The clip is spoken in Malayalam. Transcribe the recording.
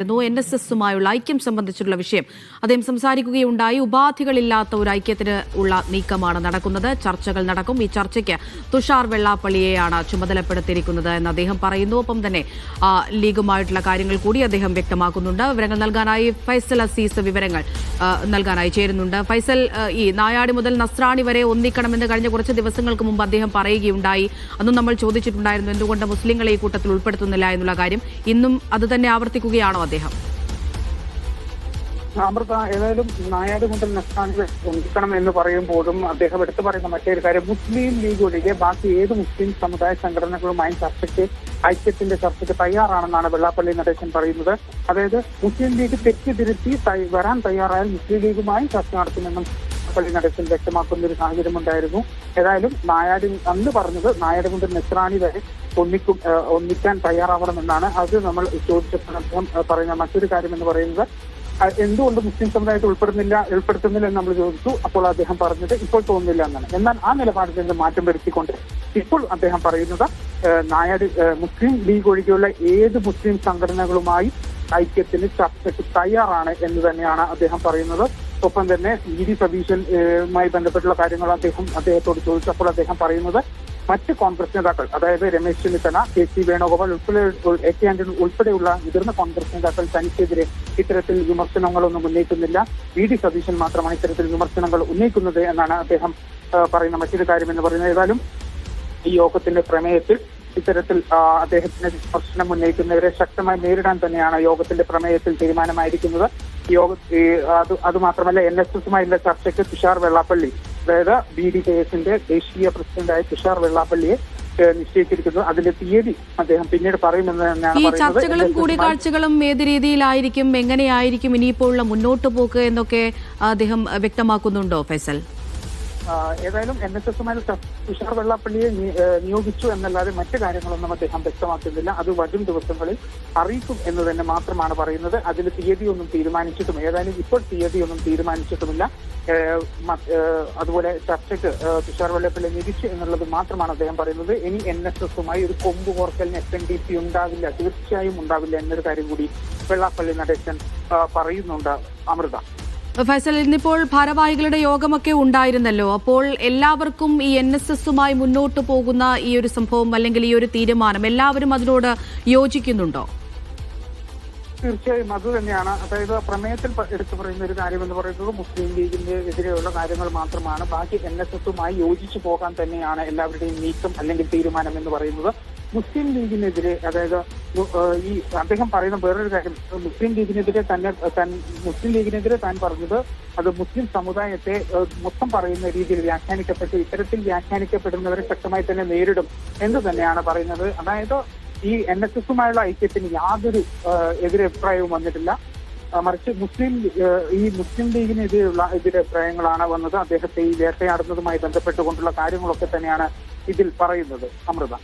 എൻ എസ് എസുമായുള്ള ഐക്യം സംബന്ധിച്ചുള്ള വിഷയം. അദ്ദേഹം സംസാരിക്കുകയുണ്ടായി. ഉപാധികളില്ലാത്ത ഒരു ഐക്യത്തിന് ഉള്ള നീക്കമാണ് നടക്കുന്നത്. ചർച്ചകൾ നടക്കും. ഈ ചർച്ചയ്ക്ക് തുഷാർ വെള്ളാപ്പള്ളിയെയാണ് ചുമതലപ്പെടുത്തിയിരിക്കുന്നത് എന്ന് അദ്ദേഹം പറയുന്നു. ഒപ്പം തന്നെ ലീഗുമായിട്ടുള്ള കാര്യങ്ങൾ കൂടി അദ്ദേഹം വ്യക്തമാക്കുന്നുണ്ട്. വിവരങ്ങൾ നൽകാനായി ഫൈസൽ അസീസ് വിവരങ്ങൾ നൽകാനായി ചേരുന്നുണ്ട്. ഫൈസൽ ഈ നായാടി മുതൽ നസ്രാണി വരെ ഒന്നിക്കണമെന്ന് കഴിഞ്ഞ കുറച്ച് ദിവസങ്ങൾക്ക് മുമ്പ് അദ്ദേഹം പറയുകയുണ്ടായി. അന്നും നമ്മൾ ചോദിച്ചിട്ടുണ്ടായിരുന്നു എന്തുകൊണ്ട് മുസ്ലിങ്ങളെ ഈ കൂട്ടത്തിൽ ഉൾപ്പെടുത്തുന്നില്ല എന്നുള്ള കാര്യം. ഇന്നും അത് തന്നെ ആവർത്തിക്കുകയാണോ അദ്ദേഹം? അമൃത ഏതായാലും നായാട് മുതൽ നസ്താനിൽ ഒന്നിക്കണം എന്ന് പറയുമ്പോഴും അദ്ദേഹം എടുത്തു പറയുന്ന മറ്റൊരു കാര്യം. മുസ്ലിം ലീഗ് ഒഴികെ ബാക്കി ഏത് മുസ്ലിം സമുദായ സംഘടനകളുമായും ചർച്ചയ്ക്ക് ഐക്യത്തിന്റെ ചർച്ചയ്ക്ക് തയ്യാറാണെന്നാണ് വെള്ളാപ്പള്ളി നടേശൻ പറയുന്നത്. അതായത് മുസ്ലിം ലീഗ് തെറ്റിതിരുത്തി വരാൻ തയ്യാറായാൽ മുസ്ലിം ലീഗുമായും ചർച്ച നടത്തുമെന്നും പള്ളി നടേശൻ വ്യക്തമാക്കുന്ന ഒരു സാഹചര്യം ഉണ്ടായിരുന്നു. ഏതായാലും നായാടി അന്ന് പറഞ്ഞത് നായാടി മുതൽ നെസ്രാണി വരെ ഒന്നിക്കും ഒന്നിക്കാൻ തയ്യാറാവണമെന്നാണ്. അത് നമ്മൾ ചോദിച്ചപ്പോൾ അദ്ദേഹം പറയുന്ന മറ്റൊരു കാര്യം എന്ന് പറയുന്നത് എന്തുകൊണ്ട് മുസ്ലിം സമുദായത്തെ ഉൾപ്പെടുന്നില്ല ഉൾപ്പെടുത്തുന്നില്ല എന്ന് നമ്മൾ ചോദിച്ചു. അപ്പോൾ അദ്ദേഹം പറഞ്ഞത് ഇപ്പോൾ തോന്നുന്നില്ല എന്നാണ്. എന്നാൽ ആ നിലപാടിൽ നിന്ന് മാറ്റം വരുത്തിക്കൊണ്ട് ഇപ്പോൾ അദ്ദേഹം പറയുന്നത് നായാട് മുസ്ലിം ലീഗ് ഒഴികെയുള്ള ഏത് മുസ്ലിം സംഘടനകളുമായി ഐക്യത്തിന് ചർച്ചയ്ക്ക് തയ്യാറാണ് എന്ന് തന്നെയാണ് അദ്ദേഹം പറയുന്നത്. ഒപ്പം തന്നെ ഇ ഡി സതീശനുമായി ബന്ധപ്പെട്ടുള്ള കാര്യങ്ങൾ അദ്ദേഹം അദ്ദേഹത്തോട് ചോദിച്ചപ്പോൾ അദ്ദേഹം പറയുന്നത് മറ്റ് കോൺഗ്രസ് നേതാക്കൾ അതായത് രമേശ് ചെന്നിത്തല കെ സി വേണുഗോപാൽ ഉൾപ്പെടെ എ കെ ആന്റണി ഉൾപ്പെടെയുള്ള മുതിർന്ന കോൺഗ്രസ് നേതാക്കൾ തനിക്കെതിരെ ഇത്തരത്തിൽ വിമർശനങ്ങളൊന്നും ഉന്നയിക്കുന്നില്ല. വി ഡി സതീശൻ മാത്രമാണ് ഇത്തരത്തിൽ വിമർശനങ്ങൾ ഉന്നയിക്കുന്നത് എന്നാണ് അദ്ദേഹം പറയുന്ന മറ്റൊരു കാര്യം എന്ന് പറയുന്നത്. ഏതായാലും ഈ യോഗത്തിന്റെ പ്രമേയത്തിൽ ഇത്തരത്തിൽ അദ്ദേഹത്തിന്റെ അദ്ദേഹത്തിന് വിമർശനം ഉന്നയിക്കുന്നവരെ ശക്തമായി നേരിടാൻ തന്നെയാണ് യോഗത്തിന്റെ പ്രമേയത്തിൽ തീരുമാനമായിരിക്കുന്നത്. യോഗ അത് അത് മാത്രമല്ല എൻ എസ് എസുമായുള്ള ചർച്ചയ്ക്ക് തുഷാർ വെള്ളാപ്പള്ളി അതായത് ബി ഡി കെ എസിന്റെ ദേശീയ പ്രസിഡന്റായ തുഷാർ വെള്ളാപ്പള്ളിയെ നിശ്ചയിച്ചിരിക്കുന്നു. അതിന്റെ തീയതി അദ്ദേഹം പിന്നീട് പറയുമെന്ന് തന്നെയാണ് ഈ ചർച്ചകളും കൂടിക്കാഴ്ചകളും ഏത് രീതിയിലായിരിക്കും എങ്ങനെയായിരിക്കും ഇനിയിപ്പോൾ ഉള്ള മുന്നോട്ട് പോക്ക് എന്നൊക്കെ അദ്ദേഹം വ്യക്തമാക്കുന്നുണ്ടോ ഫൈസൽ? ഏതായാലും എൻ എസ് എസുമായി തുഷാർ വെള്ളാപ്പള്ളിയെ നിയോഗിച്ചു എന്നല്ലാതെ മറ്റു കാര്യങ്ങളൊന്നും അദ്ദേഹം വ്യക്തമാക്കുന്നില്ല. അത് വരും ദിവസങ്ങളിൽ അറിയിക്കും എന്ന് തന്നെ മാത്രമാണ് പറയുന്നത്. അതിൽ തീയതിയൊന്നും തീരുമാനിച്ചിട്ടും ഏതായാലും ഇപ്പോൾ തീയതിയൊന്നും തീരുമാനിച്ചിട്ടുമില്ല. അതുപോലെ ചർച്ചയ്ക്ക് തുഷാർ വെള്ളാപ്പള്ളി നിയോഗിച്ചു എന്നുള്ളത് മാത്രമാണ് അദ്ദേഹം പറയുന്നത്. ഇനി എൻ എസ് എസുമായി ഒരു കൊമ്പ് കോർക്കലിന് എസ് എൻ ഡി പി ഉണ്ടാവില്ല തീർച്ചയായും ഉണ്ടാവില്ല എന്നൊരു കാര്യം കൂടി വെള്ളാപ്പള്ളി നടേശൻ പറയുന്നുണ്ട്. അമൃത. ഫൈസൽ ഇന്നിപ്പോൾ ഭാരവാഹികളുടെ യോഗമൊക്കെ ഉണ്ടായിരുന്നല്ലോ. അപ്പോൾ എല്ലാവർക്കും ഈ എൻ എസ് എസുമായി മുന്നോട്ട് പോകുന്ന ഈ ഒരു സംഭവം അല്ലെങ്കിൽ ഈ ഒരു തീരുമാനം എല്ലാവരും അതിനോട് യോജിക്കുന്നുണ്ടോ? തീർച്ചയായും അത് തന്നെയാണ്. അതായത് പ്രമേയത്തിൽ എടുത്തു പറയുന്ന ഒരു കാര്യം എന്ന് പറയുന്നത് മുസ്ലിം ലീഗിന്റെ എതിരെയുള്ള കാര്യങ്ങൾ മാത്രമാണ്. ബാക്കി എൻ എസ് എസുമായി യോജിച്ചു പോകാൻ തന്നെയാണ് എല്ലാവരുടെയും നീക്കം അല്ലെങ്കിൽ തീരുമാനം എന്ന് പറയുന്നത്. മുസ്ലിം ലീഗിനെതിരെ അതായത് ഈ അദ്ദേഹം പറയുന്ന വേറൊരു കാര്യം. മുസ്ലിം ലീഗിനെതിരെ തന്നെ മുസ്ലിം ലീഗിനെതിരെ താൻ പറഞ്ഞത് അത് മുസ്ലിം സമുദായത്തെ മൊത്തം പറയുന്ന രീതിയിൽ വ്യാഖ്യാനിക്കപ്പെട്ട് ഇത്തരത്തിൽ വ്യാഖ്യാനിക്കപ്പെടുന്നവരെ ശക്തമായി തന്നെ നേരിടും എന്ന് തന്നെയാണ് പറയുന്നത്. അതായത് ഈ എൻ എസ് എസുമായുള്ള ഐക്യത്തിന് യാതൊരു എതിരഭിപ്രായവും വന്നിട്ടില്ല. മറിച്ച് മുസ്ലിം ഈ മുസ്ലിം ലീഗിനെതിരെയുള്ള എതിരഭിപ്രായങ്ങളാണ് വന്നത്. അദ്ദേഹത്തെ ഈ വേട്ടയാടുന്നതുമായി ബന്ധപ്പെട്ടുകൊണ്ടുള്ള കാര്യങ്ങളൊക്കെ തന്നെയാണ് ഇതിൽ പറയുന്നത്. അമൃത.